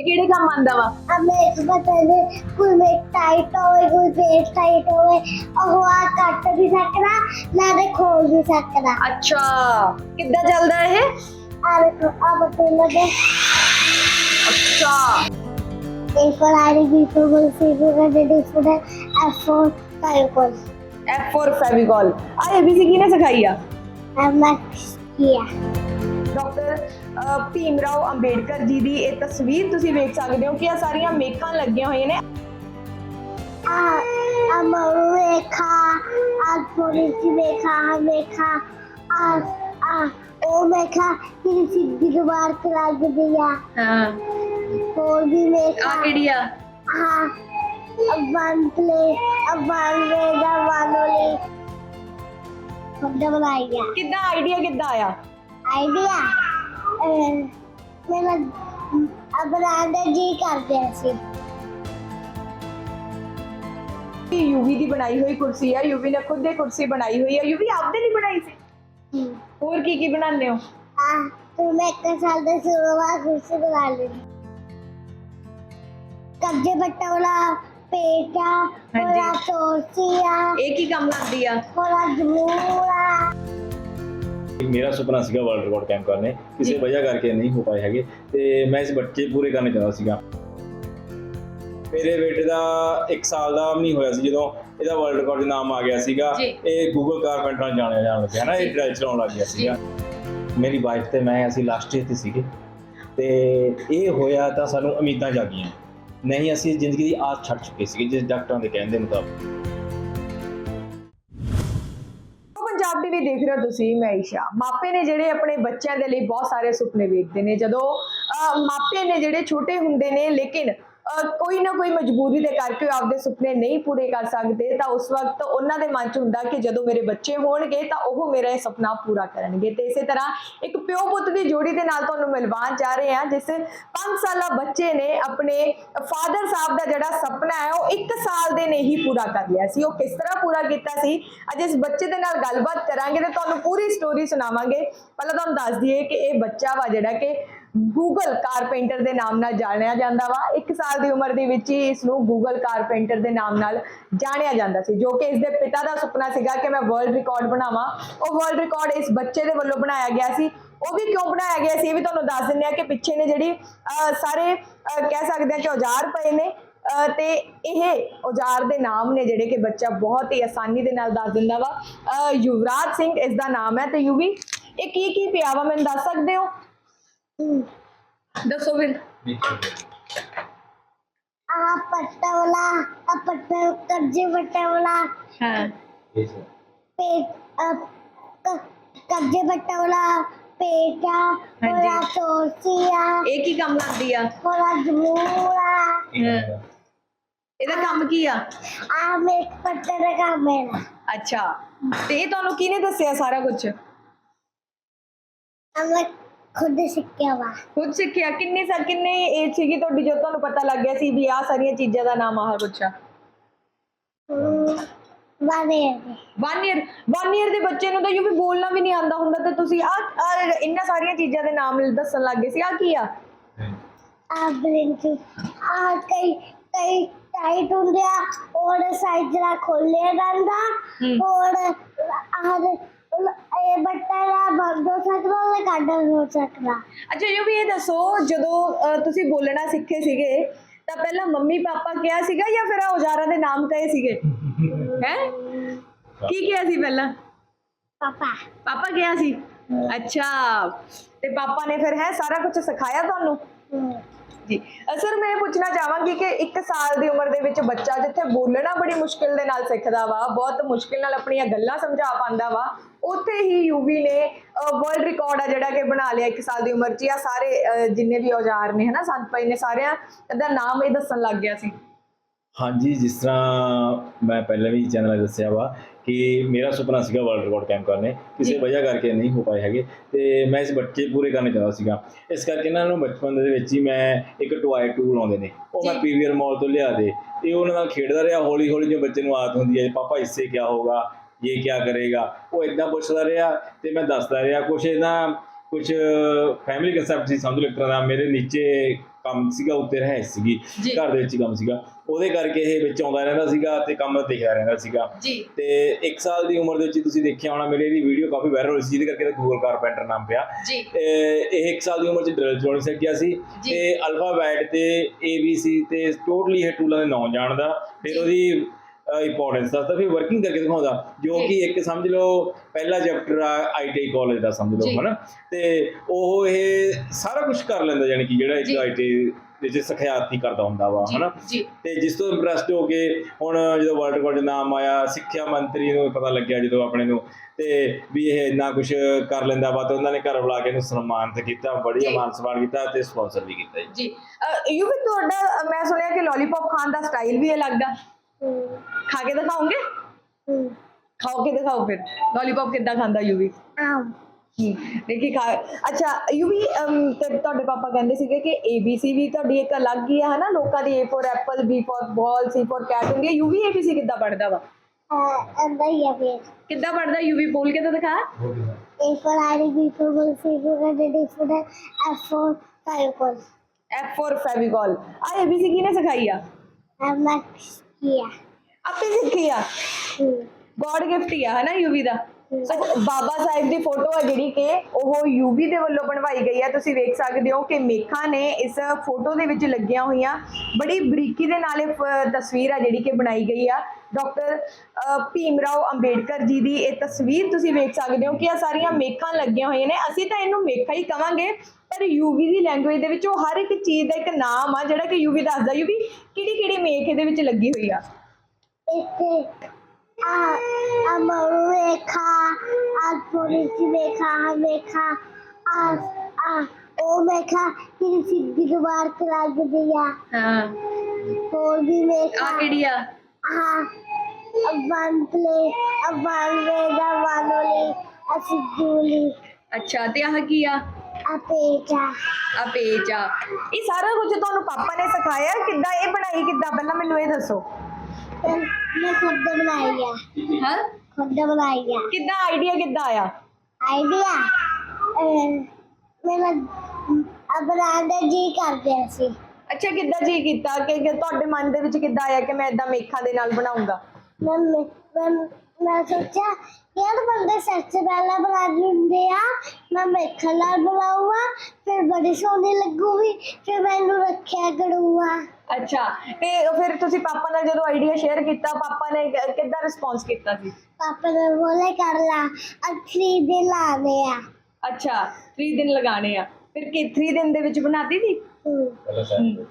ਇਹ ਕਿਹੜੇ ਕੰਮ ਆਂਦਾ ਵਾ हमें एक पता नहीं कोई में टाइट होवे कोई पेट टाइट होवे और वो आ कट भी सकदा ना दे खोल भी सकदा ਅੱਛਾ ਕਿੱਦਾਂ ਚੱਲਦਾ ਇਹ और अब तो लगे ਅੱਛਾ एक और आ रही भी तो बोल सी भी कर दे student F four five coal F for Fevicol ਆ ABC ਕਿਹਨੇ ਸਿਖਾਈ ਆ मैं किया ਡਾਕਟਰ ਅ, ਭੀਮ ਰਾਓ ਅੰਬੇਡਕਰ ਜੀ ਦੀ ਇਹ ਤਸਵੀਰ ਤੁਸੀਂ ਵੇਖ ਸਕਦੇ ਹੋ ਕਿ ਇਹ ਸਾਰੀਆਂ ਮੇਖਾਂ ਲੱਗੀਆਂ ਹੋਈਆਂ ਨੇ। ਆ ਅਮਰੇਖਾ ਆ ਪੋਲਿਸੀ ਮੇਖਾ ਹਮੇਖਾ ਆ ਆ ਉਹ ਮੇਖਾ ਤੇਰੀ ਸਿੱਧੀ ਦੁਬਾਰ ਤੇ ਲੱਗਦੀ ਆ। ਹਾਂ। ਹੋਰ ਵੀ ਮੇਖਾ ਆ ਕਿਹੜੀ ਆ? ਹਾਂ ਅਬਾਂਤਲੇ ਅਬਾਂਵੇ ਦਾ ਵਾਨੋਲੀ ਕਿੱਦਾਂ ਆਈਡੀਆ ਕਿੱਦਾਂ ਆਇਆ? ਆਈਡੀਆ आइडिया मेरा अब राधा जी करते ऐसे ਯੂਵੀ ਦੀ ਬਣਾਈ ਹੋਈ ਕੁਰਸੀ ਆ ਯੂਵੀ ਨੇ ਖੁਦ ਇਹ ਕੁਰਸੀ ਬਣਾਈ ਹੋਈ ਆ ਯੂਵੀ ਆਪਦੇ ਲਈ ਬਣਾਈ ਸੀ ਹੋਰ ਕੀ ਕੀ ਬਣਾਉਂਦੇ ਹੋ हाँ तो मैं एक साल दस शुरुआत कुर्सी बना ली कब्जे पट्टा वाला पेटा हाँ जी। वाला तोसिया ਇਹ ਕੀ ਕੰਮ ਕਰਦੀ ਆ वाला जमूरा ਮੇਰਾ ਸੁਪਨਾ ਸੀਗਾ ਵਰਲਡ ਰਿਕਾਰਡ ਕੈਂਪ ਕਰਨੇ ਕਿਸੇ। ਵਜ੍ਹਾ ਕਰਕੇ ਨਹੀਂ ਹੋ ਪਾਏ ਹੈਗੇ। ਤੇ ਮੈਂ ਇਸ ਬੱਚੇ ਪੂਰੇ ਕਰਨੇ ਚਾਹੁੰਦਾ ਸੀਗਾ। ਮੇਰੇ ਬੇਟੇ ਦਾ 1 ਸਾਲ ਦਾ ਨਹੀਂ ਹੋਇਆ ਸੀ ਜਦੋਂ ਇਹਦਾ ਵਰਲਡ ਰਿਕਾਰਡ ਦੇ ਨਾਮ ਆ ਗਿਆ ਸੀਗਾ। ਇਹ ਗੂਗਲ ਕਾਰਪੈਂਟਰ ਨਾਲ ਜਾਣਿਆ ਜਾਣ ਲੱਗਿਆ ਨਾ ਇਹ ਡਰਾਈਵ ਚਲਾਉਣ ਲੱਗ ਗਿਆ ਸੀਗਾ। ਮੇਰੀ ਵਾਈਫ ਤੇ ਮੈਂ ਅਸੀਂ ਲਾਸਟ ਈਅਰ ਤੇ ਸੀਗੇ। ਤੇ ਇਹ ਹੋਇਆ ਤਾਂ ਸਾਨੂੰ ਉਮੀਦਾਂ ਜਾਗੀਆਂ। ਨਹੀਂ ਅਸੀਂ ਜ਼ਿੰਦਗੀ ਦੀ ਆਸ ਛੱਡ ਚੁੱਕੇ ਸੀਗੇ ਜਿਸ ਡਾਕਟਰਾਂ ਦੇ ਕਹਿਣ ਦੇ ਮੁਤਾਬਕ। ਹੋ ਤੁਸੀਂ ਮੈਂ ਈਸ਼ਾ। ਮਾਪੇ ਨੇ ਜਿਹੜੇ ਆਪਣੇ ਬੱਚਿਆਂ ਦੇ ਲਈ ਬਹੁਤ ਸਾਰੇ ਸੁਪਨੇ ਵੇਖਦੇ ਨੇ। ਜਦੋਂ ਅਹ, ਮਾਪੇ ਨੇ ਜਿਹੜੇ ਛੋਟੇ ਹੁੰਦੇ ਨੇ ਲੇਕਿਨ ਕੋਈ ਨਾ ਕੋਈ ਮਜਬੂਰੀ ਦੇ ਕਰਕੇ ਉਹ ਆਪਦੇ ਸੁਪਨੇ ਨਹੀਂ ਪੂਰੇ ਕਰ ਸਕਦੇ, ਤਾਂ ਉਸ ਵਕਤ ਉਹਨਾਂ ਦੇ ਮਨ 'ਚ ਹੁੰਦਾ ਕਿ ਜਦੋਂ ਮੇਰੇ ਬੱਚੇ ਹੋਣਗੇ ਤਾਂ ਉਹ ਮੇਰਾ ਇਹ ਸੁਪਨਾ ਪੂਰਾ ਕਰਨਗੇ। ਤੇ ਇਸੇ ਤਰ੍ਹਾਂ ਇੱਕ ਪਿਓ ਪੁੱਤ ਦੀ ਜੋੜੀ ਦੇ ਨਾਲ ਤੁਹਾਨੂੰ ਮਿਲਵਾਉਣ ਜਾ ਰਹੇ ਹਾਂ, ਜਿਸ 5 ਸਾਲਾ ਬੱਚੇ ਨੇ ਆਪਣੇ ਫਾਦਰ ਸਾਹਿਬ ਦਾ ਜਿਹੜਾ ਸੁਪਨਾ ਹੈ, ਉਹ 1 ਸਾਲ ਦੇ ਨੇ ਹੀ ਪੂਰਾ ਕਰ ਲਿਆ ਸੀ। ਉਹ ਕਿਸ ਤਰ੍ਹਾਂ ਪੂਰਾ ਕੀਤਾ ਸੀ? ਅੱਜ ਇਸ ਬੱਚੇ ਦੇ ਨਾਲ ਗੱਲਬਾਤ ਕਰਾਂਗੇ ਤੇ ਤੁਹਾਨੂੰ ਪੂਰੀ ਸਟੋਰੀ ਸੁਣਾਵਾਂਗੇ। ਪਹਿਲਾਂ ਤੁਹਾਨੂੰ ਦੱਸ ਦਈਏ ਕਿ ਇਹ ਬੱਚਾ ਵਾ ਜਿਹੜਾ ਕਿ ਗੂਗਲ ਕਾਰਪੈਂਟਰ ਦੇ ਨਾਮ ਨਾਲ ਜਾਣਿਆ ਜਾਂਦਾ ਵਾ। 1 ਸਾਲ ਦੀ ਉਮਰ ਦੇ ਵਿੱਚ ਹੀ ਇਸ ਨੂੰ ਗੂਗਲ ਕਾਰਪੈਂਟਰ ਦੇ ਨਾਮ ਨਾਲ ਜਾਣਿਆ ਜਾਂਦਾ ਸੀ ਜੋ ਕਿ ਇਸ ਦੇ ਪਿਤਾ ਦਾ ਸੁਪਨਾ ਸੀਗਾ ਕਿ ਮੈਂ ਵਰਲਡ ਰਿਕਾਰਡ ਬਣਾਵਾਂ। ਉਹ ਵਰਲਡ ਰਿਕਾਰਡ ਇਸ ਬੱਚੇ ਦੇ ਵੱਲੋਂ ਬਣਾਇਆ ਗਿਆ ਸੀ। ਉਹ ਵੀ ਕਿਉਂ ਬਣਾਇਆ ਗਿਆ ਸੀ ਇਹ ਵੀ ਤੁਹਾਨੂੰ ਦੱਸ ਦਿੰਦੇ ਆ ਕਿ ਪਿੱਛੇ ਨੇ ਜਿਹੜੀ ਸਾਰੇ ਕਹਿ ਸਕਦੇ ਆ ਕਿ ਔਜ਼ਾਰ ਪਏ ਨੇ। ਅਹ, ਤੇ ਇਹ ਔਜ਼ਾਰ ਦੇ ਨਾਮ ਨੇ ਜਿਹੜੇ ਕਿ ਬੱਚਾ ਬਹੁਤ ਹੀ ਆਸਾਨੀ ਦੇ ਨਾਲ ਦੱਸ ਦਿੰਦਾ ਵਾ। ਅਹ, ਯੁਵਰਾਜ ਸਿੰਘ ਇਸ ਦਾ ਨਾਮ ਹੈ ਤੇ ਯੂਵੀ ਇਹ ਕੀ ਕੀ ਪਿਆ ਵਾ ਮੈਨੂੰ ਦੱਸ ਸਕਦੇ ਹੋ? ਦੱਸੋ ਫਿਰ ਆ ਪੱਟਾ ਵਾਲਾ ਆ ਪੱਟਾ ਕੱਜੇ ਪੱਟਾ ਵਾਲਾ ਹਾਂ। ਪੇਟ ਕੱਜੇ ਪੱਟਾ ਵਾਲਾ ਪੇਟਾ ਹੋਰਾ ਤੋਸੀਆ। ਇਹ ਕੀ ਕੰਮ ਕਰਦੀ ਆ? ਹੋਰਾ ਜਮੂਰਾ ਇਹਦਾ ਕੰਮ ਕੀ ਆ? ਆ ਮੇਕ ਪੱਟੇ ਦਾ ਕੰਮ ਹੈ। ਅੱਛਾ। ਤੇ ਇਹ ਤੁਹਾਨੂੰ ਕਿਹਨੇ ਦੱਸਿਆ ਸਾਰਾ ਕੁਝ ਅਮਰ ਖੁਦ ਸਿੱਖਿਆ ਵਾ। ਖੁਦ ਸਿੱਖਿਆ। ਕਿੰਨੀ ਸਾ ਕਿੰਨੇ ਏਜ ਸੀਗੀ ਤੁਹਾਡੀ ਜਦੋਂ ਤੁਹਾਨੂੰ ਪਤਾ ਲੱਗ ਗਿਆ ਸੀ ਵੀ ਆਹ ਸਾਰੀਆਂ ਚੀਜ਼ਾਂ ਦਾ ਨਾਮ ਆਹ ਕੁਛ ਆ ਵਾਵੇ 1 ਇਅਰ 1 ਇਅਰ ਦੇ ਬੱਚੇ ਨੂੰ ਤਾਂ ਯੂ ਵੀ ਬੋਲਣਾ ਵੀ ਨਹੀਂ ਆਂਦਾ ਹੁੰਦਾ ਤੇ ਤੁਸੀਂ ਆ ਇੰਨਾ ਸਾਰੀਆਂ ਚੀਜ਼ਾਂ ਦੇ ਨਾਮ ਦੱਸਣ ਲੱਗ ਗਏ ਸੀ। ਆ ਕੀ ਆ? ਆ ਬਲਿੰਕ ਆ ਕਈ ਕਈ ਟਾਈਟ ਹੁੰਦੇ ਆ। ਔਰ ਸਾਈਜ਼ ਜਰਾ ਖੋਲਿਆ ਜਾਂਦਾ। ਔਰ ਆਹ ਇਹ ਬੱਟਾ ਦਾ ਬੰਦ ਹੋ ਸਕਦਾ ਉਹ ਕੱਢ ਹੋ ਸਕਦਾ ਅੱਛਾ ਯੂ ਵੀ ਇਹ ਦੱਸੋ ਜਦੋਂ ਅਹ, ਤੁਸੀਂ ਬੋਲਣਾ ਸਿੱਖੇ ਸੀਗੇ ਤਾਂ ਪਹਿਲਾਂ ਮੰਮੀ ਪਾਪਾ ਕਿਹਾ ਸੀਗਾ ਜਾਂ ਫਿਰ ਆਹ ਔਜ਼ਾਰਾਂ ਦੇ ਨਾਮ ਕਹੇ ਸੀਗੇ? ਹੈ? ਕੀ ਕਿਹਾ ਸੀ ਪਹਿਲਾਂ? ਪਾਪਾ। ਪਾਪਾ ਕਿਹਾ ਸੀ? ਅੱਛਾ ਤੇ ਪਾਪਾ ਨੇ ਫਿਰ ਹੈ ਸਾਰਾ ਕੁਝ ਸਿਖਾਇਆ ਤੁਹਾਨੂੰ? ਜੀ ਅ, ਸਰ ਮੈਂ ਇਹ ਪੁੱਛਣਾ ਚਾਹਾਂਗੀ ਕਿ 1 ਸਾਲ ਦੀ ਉਮਰ ਦੇ ਵਿੱਚ ਬੱਚਾ ਜਿੱਥੇ ਬੋਲਣਾ ਬੜੀ ਮੁਸ਼ਕਿਲ ਦੇ ਨਾਲ ਸਿੱਖਦਾ ਵਾ ਬਹੁਤ ਮੁਸ਼ਕਿਲ ਨਾਲ ਆਪਣੀਆਂ ਗੱਲਾਂ ਸਮਝਾ ਪਾਉਂਦਾ ਵਾ ਉੱਥੇ ਹੀ ਯੂਵੀ ਨੇ ਵਰਲਡ ਰਿਕਾਰਡ ਆ ਜਿਹੜਾ ਕਿ ਬਣਾ ਲਿਆ 1 ਸਾਲ ਦੀ ਉਮਰ 'ਚ ਆ ਸਾਰੇ ਜਿੰਨੇ ਵੀ ਔਜ਼ਾਰ ਨੇ ਹਨਾ ਸੰਤ ਪਈ ਨੇ ਸਾਰਿਆਂ ਦਾ ਨਾਮ ਇਹ ਦੱਸਣ ਲੱਗ ਗਿਆ ਸੀ ਹਾਂਜੀ ਜਿਸ ਤਰ੍ਹਾਂ ਮੈਂ ਪਹਿਲਾਂ ਵੀ ਚੈਨਲ 'ਤੇ ਦੱਸਿਆ ਵਾ ਕਿ ਮੇਰਾ ਸੁਪਨਾ ਸੀਗਾ ਵਰਲਡ ਰਿਕਾਰਡ ਕੈਂਪ ਕਰਨੇ ਕਿਸੇ। ਵਜ੍ਹਾ ਕਰਕੇ ਨਹੀਂ ਹੋ ਪਾਏ ਹੈਗੇ ਤੇ ਮੈਂ ਇਸ ਬੱਚੇ ਪੂਰੇ ਕਰਨੇ ਚਾਹੁੰਦਾ ਸੀਗਾ ਇਸ ਕਰਕੇ ਇਹਨਾਂ ਨੂੰ ਬਚਪਨ ਦੇ ਵਿੱਚ ਹੀ ਮੈਂ ਇੱਕ ਟੁਆਏ ਟੂਲ ਆਉਂਦੇ ਨੇ ਉਹ ਮੈਂ। ਪੀਵੀਆਰ ਮਾਲ ਤੋਂ ਲਿਆ ਦੇ ਤੇ ਉਹਨਾਂ ਨਾਲ ਖੇਡਦਾ ਰਿਹਾ ਹੌਲੀ ਹੌਲੀ ਜੋ ਬੱਚੇ ਨੂੰ ਆਦਤ ਹੁੰਦੀ ਹੈ ਪਾਪਾ ਇਸਸੇ ਕੀ ਹੋਗਾ ਇਹ ਕੀ ਕਰੇਗਾ? ਉਹ ਇਦਾਂ ਪੁੱਛਦਾ ਰਿਹਾ ਤੇ ਮੈਂ ਦੱਸਦਾ ਰਿਹਾ ਕੁਛ ਇਹਨਾਂ ਕੁਝ ਫੈਮਿਲੀ ਕਨਸੈਪਟ ਸੀ ਸਮਝ ਇੱਕ ਤਰ੍ਹਾਂ ਮੇਰੇ ਨੀਚੇ ਕੰਮ ਸੀਗਾ ਉੱਤੇ ਰਹਿ ਸੀਗੀ। ਘਰ ਦੇ ਵਿੱਚ ਕੰਮ ਸੀਗਾ। ਉਹਦੇ ਕਰਕੇ ਇਹ ਵਿੱਚ ਆਉਂਦਾ ਰਹਿੰਦਾ ਸੀਗਾ ਤੇ ਕੰਮ ਦੇਖਦਾ ਰਹਿੰਦਾ ਸੀਗਾ। ਤੇ 1 ਸਾਲ ਦੀ ਉਮਰ ਦੇ ਵਿੱਚ ਤੁਸੀਂ ਦੇਖਿਆ ਹੋਣਾ ਮੇਰੇ ਇਹਦੀ ਵੀਡੀਓ ਕਾਫੀ ਵਾਇਰਲ ਹੋਈ ਸੀ ਜਿਹਦੇ ਕਰਕੇ ਗੂਗਲ ਕਾਰਪੈਂਟਰ ਨਾਮ ਪਿਆ। ਇਹ 1 ਸਾਲ ਦੀ ਉਮਰ 'ਚ ਡਰਿਲ ਚਲਾਉਣੀ ਸਿੱਖ ਗਿਆ ਸੀ। ਤੇ ਅਲਫਾਬੈਟ ਤੇ ABC ਤੇ ਟੋਟਲੀ ਇਹ ਟੂਲਾਂ ਦੇ ਨਾਮ ਜਾਣਦਾ ਫਿਰ ਉਹਦੀ ਇੰਪੋਰਟੈਂਸ ਦੱਸਦਾ ਫਿਰ ਵਰਕਿੰਗ ਕਰਕੇ ਦਿਖਾਉਂਦਾ ਜੋ ਜੀ। ਕਿ ਇੱਕ ਸਮਝ ਲਓ ਪਹਿਲਾ ਚੈਪਟਰ ਆ ਆਈਟੀ ਕਾਲਜ ਦਾ ਸਮਝ ਜੀ। ਲਓ ਹਨਾ ਤੇ ਉਹ ਇਹ ਸਾਰਾ ਕੁਝ ਕਰ ਲੈਂਦਾ ਯਾਨੀ ਕਿ ਜਿਹੜਾ ਜੀ। ਇੱਕ ਆਈਟੀ ਵਿੱਚ ਸਿਖਿਆਤੀ ਕਰਦਾ ਹੁੰਦਾ ਵਾ ਜੀ, ਹਨਾ ਜੀ ਤੇ ਜਿਸ ਤੋਂ ਇੰਪ੍ਰੈਸਡ ਹੋ ਕੇ ਹੁਣ ਜਦੋਂ ਵਰਲਡ ਰਿਕਾਰਡ ਦਾ ਨਾਮ ਆਇਆ ਸਿੱਖਿਆ ਮੰਤਰੀ ਨੂੰ ਪਤਾ ਲੱਗਿਆ ਜਦੋਂ ਆਪਣੇ ਨੂੰ ਤੇ ਵੀ ਇਹ ਇੰਨਾ ਕੁਝ ਕਰ ਲੈਂਦਾ ਵਾ ਤੇ ਉਹਨਾਂ ਨੇ ਘਰ ਬੁਲਾ ਕੇ ਇਹਨੂੰ ਸਨਮਾਨਿਤ ਕੀਤਾ ਬੜੀ ਜੀ। ਮਾਨ ਸਨਮਾਨ ਕੀਤਾ ਤੇ ਸਪਾਂਸਰ ਵੀ ਕੀਤਾ ਜੀ ਜੀ ਯੂ ਵੀ ਤੁਹਾਡਾ ਮੈਂ ਸੁਣਿਆ ਕਿ ਲੋਲੀਪੌਪ ਖਾਣ ਦਾ ਸਟਾਈਲ ਵੀ ਅਲੱਗ ਹਮ, ਖਾ ਕੇ ਦਿਖਾਓਗੇ? ਖਾਓ ਕੇ ਦਿਖਾਓ ਫਿਰ। ਲੋਲੀਪੌਪ ਕਿੱਦਾਂ ਖਾਂਦਾ ਯੂ ਵੀ ਆਮ ਦੇਖੀ ਖਾ ਅੱਛਾ ਯੂ ਵੀ ਅਮ, ਤੇ ਤੁਹਾਡੇ ਪਾਪਾ ਕਹਿੰਦੇ ਸੀਗੇ ਕਿ ABC ਵੀ ਤੁਹਾਡੀ ਇੱਕ ਅਲੱਗ ਹੀ ਆ ਹਨਾ? ਲੋਕਾਂ ਦੀ A for apple B for ball C for cat ਹੁੰਦੀ ਹੈ ਯੂ ਵੀ ABC ਕਿੱਦਾਂ ਪੜਦਾ ਵਾ? ਅੰਦਰ ਹੀ ਆ ਫਿਰ। ਕਿੱਦਾਂ ਪੜਦਾ ਯੂ ਵੀ ਬੋਲ ਕੇ ਤਾਂ ਦਿਖਾ। A for Harry, B for Bull, C for Cat, D Dad, F for Fireball. F for fevicol ਆ ABC ਕਿਹਨੇ ਸਿਖਾਈ ਆ? I'm ਆਪੇ ਸਿੱਖੀ ਆ. ਗੋਡ ਗਿਫਟ ਹੀ ਆ ਹਨਾ ਯੂਵੀ ਦਾ? ਬਾਬਾ ਸਾਹਿਬ ਦੀ ਫੋਟੋ ਹੈ ਜਿਹੜੀ ਕਿ ਉਹ ਯੂਵੀ ਦੇ ਵੱਲੋਂ ਬਣਵਾਈ ਗਈ ਹੈ ਤੁਸੀਂ ਵੇਖ ਸਕਦੇ ਹੋ ਕਿ ਮੇਖਾਂ ਨੇ ਇਸ ਫੋਟੋ ਦੇ ਵਿੱਚ ਲੱਗੀਆਂ ਹੋਈਆਂ ਬੜੀ ਬਰੀਕੀ ਦੇ ਨਾਲ ਇਹ ਫ- ਤਸਵੀਰ ਆ ਜਿਹੜੀ ਕਿ ਬਣਾਈ ਗਈ ਆ। ਡਾਕਟਰ ਭੀਮ ਰਾਓ ਅੰਬੇਡਕਰ ਜੀ ਦੀ ਇਹ ਤਸਵੀਰ ਤੁਸੀਂ ਵੇਖ ਸਕਦੇ ਹੋ ਕਿ ਆ ਸਾਰੀਆਂ ਮੇਖਾਂ ਲੱਗੀਆਂ ਹੋਈਆਂ ਨੇ। ਅਸੀਂ ਤਾਂ ਇਹਨੂੰ ਮੇਖਾ ਹੀ ਕਵਾਂਗੇ। ਪਰ ਯੂਵੀ ਦੀ ਲੈਂਗੁਏਜ ਦੇ ਵਿੱਚ ਉਹ ਹਰ ਇੱਕ ਚੀਜ਼ ਦਾ ਇੱਕ ਨਾਮ ਆ ਜਿਹੜਾ ਕਿ ਯੂਵੀ ਦੱਸਦਾ। ਯੂਵੀ ਕਿਹੜੀ ਕਿਹੜੀ ਮੇਖ ਇਹਦੇ ਵਿੱਚ ਲੱਗੀ ਹੋਈ ਆ? ਇੱਥੇ ਆ ਆ ਮਰੂ ਵੇਖਾ ਆ ਜਿਹੀ ਵੇਖਾ ਆ ਵੇਖਾ ਆ ਆ ਉਹ ਵੇਖਾ ਕਿ ਸਿੱਧੀ ਦੁਬਾਰ ਤੇ ਲੱਗਦੀ ਆ। ਹਾਂ। ਹੋਰ ਵੀ ਵੇਖਾ ਆ ਕਿਹੜੀ ਆ? ਆ ਵਨ ਪਲੇ ਵਨ ਵੇ ਦਾ ਵਾਨੋਲੀ ਆ ਸਿੱਧੂਲੀ ਅੱਛਾ ਤੇ ਆਹ ਕੀ ਆ? ਆ ਪੇਚਾ ਆ ਪੇਜ ਆ ਇਹ ਸਾਰਾ ਕੁਝ ਤੁਹਾਨੂੰ ਪਾਪਾ ਨੇ ਸਿਖਾਇਆ? ਕਿੱਦਾਂ ਇਹ ਬਣਾਈ ਕਿੱਦਾਂ? ਪਹਿਲਾਂ ਮੈਨੂੰ ਇਹ ਦੱਸੋ। ਮੈਂ ਖੁਦ ਬਣਾਈ ਆ। ਹਾਂ? ਖੁਦ ਬਣਾਈ ਆ। ਕਿੱਦਾਂ? ਆਈਡੀਆ ਕਿੱਦਾਂ ਆਇਆ? ਆਈਡੀਆ ਮੇਰਾ ਅਬਰਾਂਡਾ ਜੀ ਕਰਦੇ ਸੀ। ਅੱਛਾ ਕਿੱਦਾਂ ਜੀ ਕੀਤਾ? ਕਿ ਕਿ ਤੁਹਾਡੇ ਮਨ ਦੇ ਵਿੱਚ ਕਿੱਦਾਂ ਆਇਆ ਕਿ ਮੈਂ ਇਦਾਂ ਮੇਖਾਂ ਦੇ ਨਾਲ ਬਣਾਉਂਗਾ? ਮੈਂ ਮੈਂ ਮੈਂ ਸੋਚਿਆ ਯਾਰ ਬੰਦੇ ਸੱਚ ਪਹਿਲਾਂ ਬਣਾ ਦਿੰਦੇ ਆ ਮੈਂ ਮੇਖਾ ਨਾਲ ਬਣਾਉਂਗਾ ਫਿਰ ਬੜੀ ਸੋਹਣੀ ਲੱਗੂਗੀ ਫਿਰ ਮੈਨੂੰ ਰੱਖਿਆ ਕਰੂੰਗਾ। ਅੱਛਾ ਤੇ ਫਿਰ ਤੁਸੀਂ ਪਾਪਾ ਨਾਲ ਜਦੋਂ ਆਈਡੀਆ ਸ਼ੇਅਰ ਕੀਤਾ ਪਾਪਾ ਨੇ ਕਿ- ਕਿੱਦਾਂ ਰਿਸਪੌਂਸ ਕੀਤਾ ਸੀ? ਪਾਪਾ ਨੇ ਬੋਲੇ ਕਰ ਲਾ ਅਖਰੀ ਦੇ ਲਾਣੇ ਆ। ਅੱਛਾ 3 ਦਿਨ ਲਗਾਣੇ ਆ। ਫਿਰ ਕਿ 3 ਦਿਨ ਦੇ ਵਿੱਚ ਬਣਾਤੀ ਸੀ? ਹਮ।